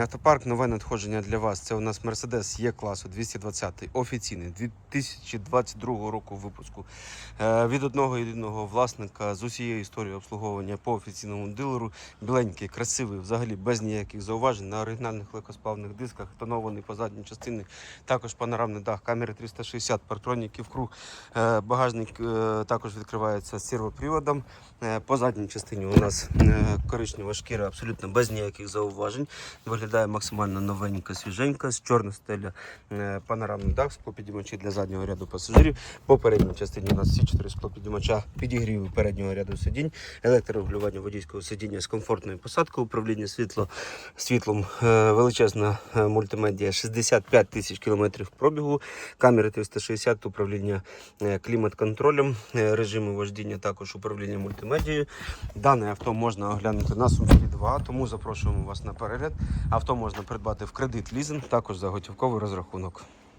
Автопарк нове надходження для вас. Це у нас Mercedes Є класу 220 офіційний 2022 року випуску. Е, Від одного єдиного власника з усією історією обслуговування по офіційному дилеру. Біленький, красивий, взагалі без ніяких зауважень на оригінальних легкосплавних дисках, тонований по задній частині. Також панорамний дах, камери 360, партроніки в круг. Е, Багажник е, також відкривається з сервоприводом. По задній частині у нас коричнева шкіра абсолютно без ніяких зауважень. Виглядає максимально новенько, свіженько, з чорна стеля, е, панорамний дах, склопідіймачі для заднього ряду пасажирів. По передній частині у нас всі чотири склопідіймача, підігріви переднього ряду сидінь, електрорегулювання водійського сидіння з комфортною посадкою, управління світло, світлом, е, величезна е, мультимедіа, 65 тисяч кілометрів пробігу, камери 360, управління клімат-контролем, режими вождіння, також управління мультимедією. Дане авто можна оглянути на Сумській 2, тому запрошуємо вас на перегляд. Авто можна придбати в кредит лізинг, також за готівковий розрахунок.